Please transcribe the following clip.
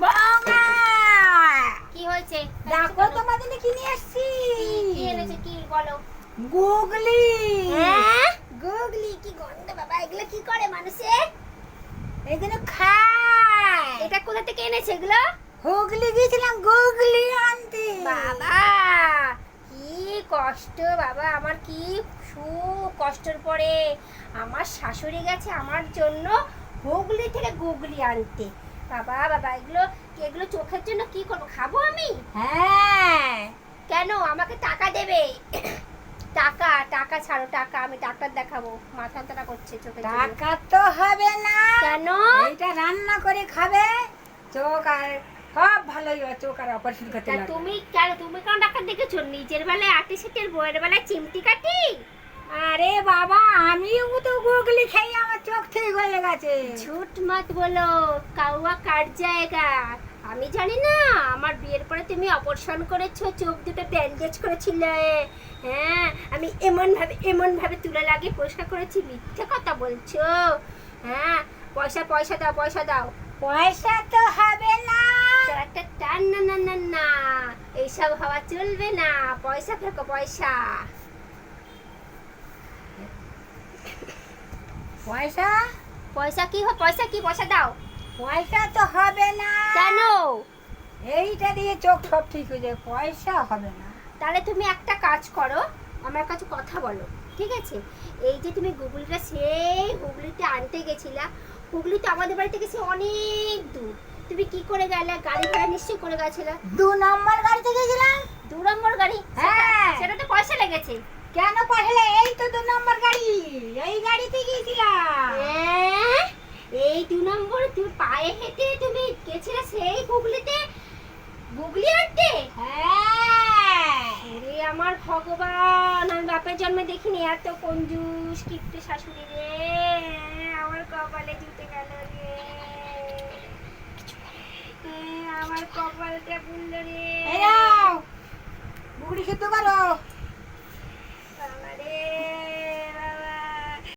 বৌমা! কি হয়েছে? দেখো তোমাদের কি নিয়ে এসছি কি এনেছে কি বলো? গুগলি। হ্যাঁ? গুগলি কি গন্ধ বাবা এগুলো কি করে মানুষের এগুলো খায়। এটা কোথা থেকে এনেছে এগুলো? হুগলি গেছিলাম গুগলি আনতে। বাবা কি কষ্ট বাবা আমার কি সু কষ্টের পরে। আমার শাশুড়ি গেছে আমার জন্য হুগলি থেকে গুগলি আনতে। বাবা বাবা এগুলো এগুলো চোখের জন্য কি করব? খাব আমি? হ্যাঁ। কেন? আমাকে টাকা দেবে। টাকা টাকা ছাড়ো টাকা আমি ডাক্তার দেখাবো। মাথা তারা করছে জন্য। টাকা তো হবে না। কেন? এইটা রান্না করে খাবে। চোখ আর সব ভালোই চোখ আর অপারেশন করতে লাগবে তুমি কেন তুমি কেন ডাক্তার দেখেছ? নিজের বেলায় আটি সেটের বইয়ের বেলায় চিমটি কাটি? আরে বাবা আমিও তো গুগলি খেয়ে আমার চোখ ঠিক হয়ে গেছে। ঝুট মত বলো কাউয়া কাট জায়গা? আমি জানি না আমার বিয়ের পরে তুমি অপারেশন করেছ চোখ দুটো ব্যান্ডেজ করেছিলে। হ্যাঁ আমি এমন ভাবে এমন ভাবে তুলে লাগিয়ে পরিষ্কার করেছি মিথ্যে কথা বলছো। হ্যাঁ পয়সা পয়সা দাও পয়সা দাও। পয়সা তো হবে না। একটা টান না না না না এইসব হওয়া চলবে না। পয়সা ফেকো পয়সা। পয়সা? পয়সা কি পয়সা কি? পয়সা দাও। পয়সা তো হবে না। কেন এইটা দিয়ে চোখ সব ঠিক হয়ে যাবে। পয়সা হবে না। তাহলে তুমি একটা কাজ করো আমার কাছে কথা বলো ঠিক আছে? এই যে তুমি গুগলিটা সেই হুগলিতে আনতে গেছিলা। হুগলি তো আমাদের বাড়ি থেকে সে অনেক দূর। তুমি কি করে গেলে? গাড়ি ভাড়া নিশ্চয়ই করে গেছিলে। দু নম্বর গাড়িতে গেছিলাম। দু নম্বর গাড়ি? হ্যাঁ। সেটা- তো পয়সা লেগেছে। কেন নম্বর গাড়ি এই গাড়িতে গিয়েছিলাম। হ্যাঁ? এই দু নম্বর তুমি পায়ে হেঁটে তুমি গেছিলে সেই হুগলিতে? গুগলি আনতে হ্যাঁ। ওরে আমার ভগবান আমি বাপের জন্মে দেখিনি। এত কঞ্জুস কিপ্টে শাশুড়ি রে আমার কপালে জুটে গেল রে। এ, আমার কপালটা পুড়ল রে। বুগড়ি সিদ্ধ করো।